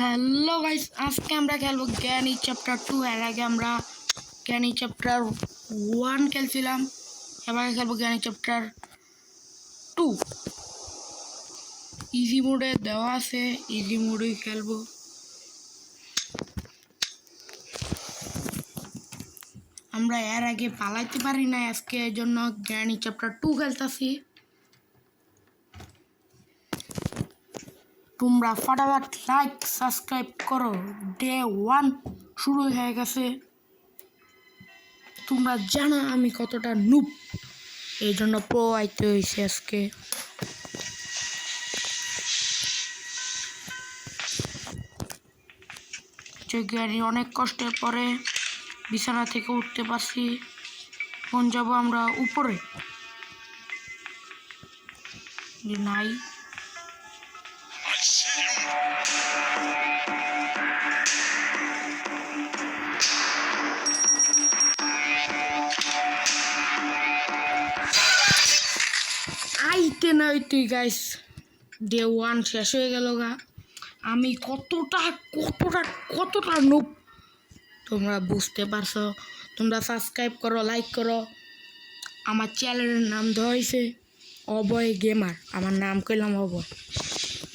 Hello guys আজকে আমরা খেলব জ্ঞানী চ্যাপ্টার টু এর আগে আমরা জ্ঞানী চ্যাপ্টার ওয়ান খেলছিলাম। এবার খেলব জ্ঞানী চ্যাপ্টার টু ইজি মোডে দেওয়া আছে। ইজি মোডেই খেলব। আমরা এর আগে পালাইতে পারি না আজকে এই জন্য জ্ঞানী চ্যাপ্টার টু খেলতেছি। তোমরা ফটাফট লাইক সাবস্ক্রাইব করো। ডে ওয়ান শুরু হয়ে গেছে। তোমরা জানো আমি কতটা নুপ এই জন্য প্রো আইতে হয়েছে আজকে। যোগ্যানি অনেক কষ্টের পরে বিছানা থেকে উঠতে পারছি। কোন যাব আমরা উপরে। নাই। আইতে না তুই গাইস ডে ওয়ান শেষ হয়ে গেল গা। আমি কতটা কতটা কতটা নুপ তোমরা বুঝতে পারছ। তোমরা সাবস্ক্রাইব করো লাইক করো। আমার চ্যানেলের নাম হয়েছে অবয় গেমার আমার নাম কইলাম অবয়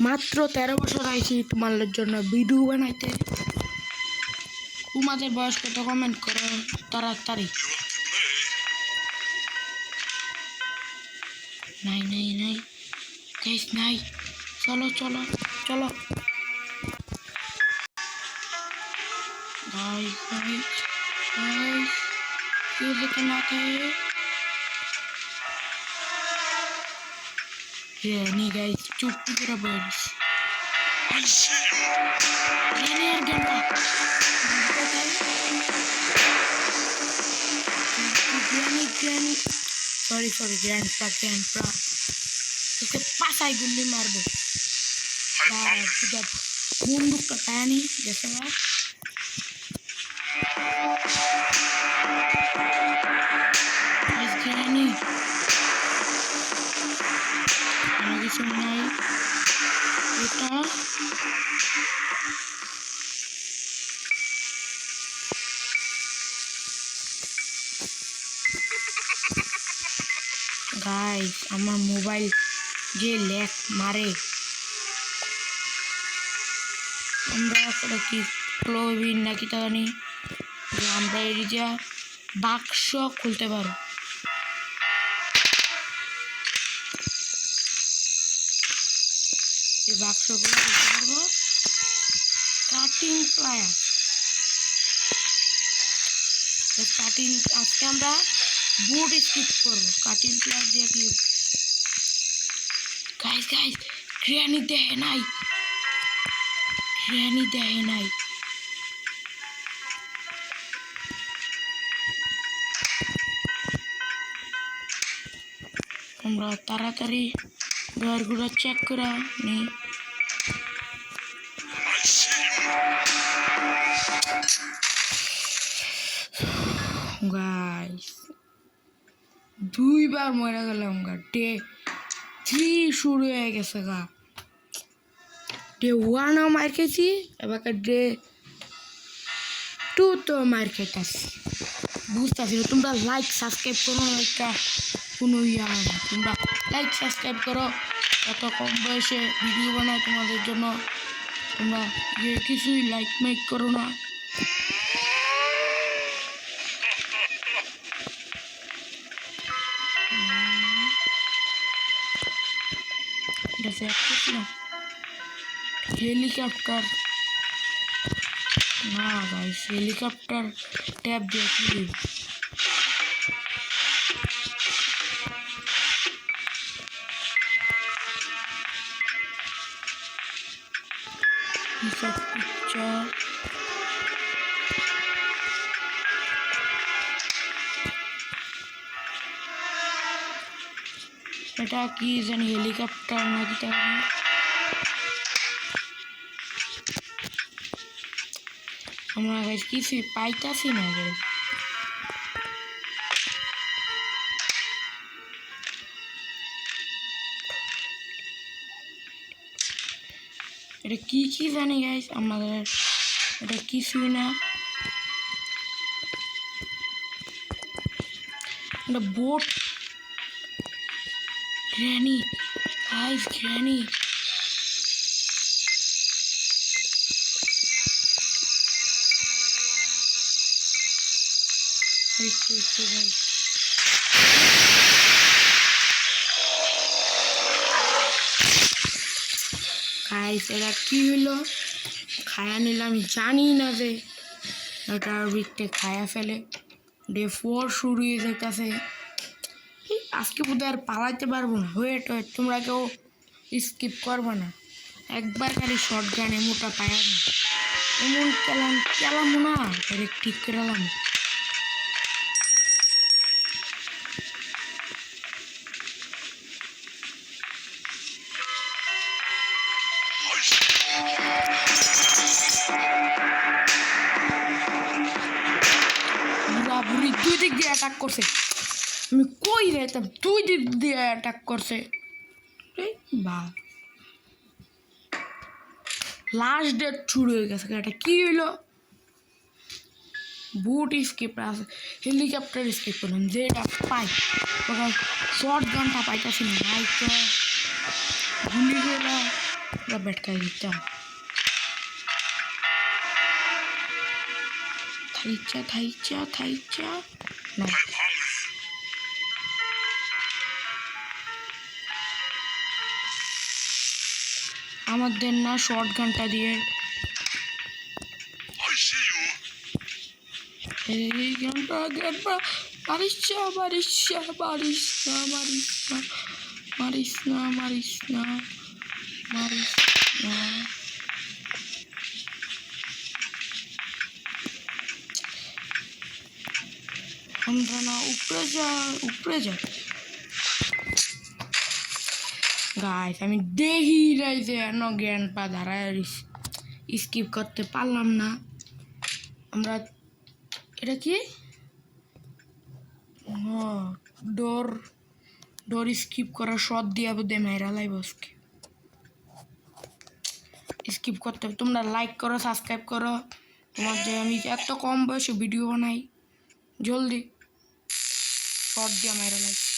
মাত্র তেরো বছর আইছি তোমাদের জন্য ভিডিও বানাইতে। তোমাদের বয়স কত কমেন্ট করো তাড়াতাড়ি। নাই নাই নাই। গাইস নাই। চলো চলো চলো। গাইস গাইস গাইস কেউ যেতে না থাকে Yeah, nih guys, cukup berapa guys? Ini harga berapa? ini. Sorry, sorry, grandpa, grandpa. इसको पास आई गुल्ली मार दो जब मुंडू कटाया nih जैसे এটা গাইস আমার মোবাইল যে ল্যাক মারে। আমরা আসলে কি প্রবীণ নাকি তা জানি। যে আমরা এরিয়া বাক্স খুলতে পারো এই বাক্সগুলো খুলতে পারব। কাটিং প্লায়ার কাটিং আজকে আমরা বুট স্কিপ করব। কাটিং প্লায়ার দিয়ে কি? গাইস গাইস গ্র্যানি দেহে নাই। গ্র্যানি দেহে নাই। আমরা তাড়াতাড়ি ঘরগুলো চেক করে নিই। গাইস দুইবার মরে গেলাম গা। ডে থ্রি শুরু হয়ে গেছে গা। ডে ওয়ানও মার খেয়েছি, এবার ডে টু তো মার খেতেছি। বুঝতেছি তোমরা লাইক সাবস্ক্রাইব করো লাইকটা কোনো ইয়া তোমরা লাইক সাবস্ক্রাইব করো এত কম বয়সে ভিডিও বানায় তোমাদের জন্য তোমরা ইয়ে কিছুই লাইক মেক করো না এটা দেখতেছি না হেলিকপ্টার না গাইস হেলিকপ্টার ট্যাব দিয়ে কি দিই? হিসাব পিকচার এটা কি জানি হেলিকপ্টার নাকি তা জানি। আমরা গাইস কিছু পাইতাছি না গাইস এটা কি কি জানি গাইস আমাদের এটা কিছুই না এটা বোট গ্র্যানি গাইস গ্র্যানি একটু একটু গাইস এটা কি হলো? খায়া নিলে আমি জানি না যে এটা বিকটে খায়া ফেলে। ডে ফোর শুরু হয়ে যেতেছে আজকে বোধহয় আর পালাইতে পারব না। ওয়েট ওয়েট তোমরা কেউ স্কিপ করবে না। একবার খালি শর্ট গান এমনটা পায়া এমন কেলাম কেলাম না। ঠিক কেলাম অ্যাটাক করছে। আমি কই যাইতাম দুই দিক দিয়ে অ্যাটাক করছে। বা। লাস্ট ডেট শুরু হয়ে গেছে, এটা কি হইল? বুট স্কিপ আছে। হেলিকপ্টার স্কিপ করলাম যেটা পাই। ওটা শর্ট গানটা পাইতেছি না হয়তো গুলি গেলা ওটা বেটকাই দিতাম থাইচা থাইচা থাইচা না আমাদের না শর্ট গানটা দিয়ে. এই গানটা গানটা মারিস না মারিস না মারিস না মারিস না মারিস না মারিস না মারিস না আমরা না উপরে যা উপরে যা গাইস আমি দেখি রাই যে এন জ্ঞান পা ধারায় স্কিপ করতে পারলাম না। আমরা এটা কি? ডোর ডোর স্কিপ করা শট দিয়া বোধে মেয়েরা লাইব স্কিপ করতে হবে তোমরা লাইক করো সাবস্ক্রাইব করো। তোমার যে আমি এত কম বয়সে ভিডিও বানাই। জলদি। শর্ট দিয়ে মাইরা লাগছে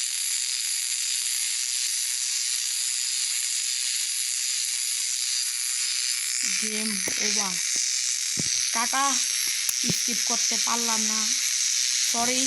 গেম ওভার টাটা স্কিপ করতে পারলাম না। সরি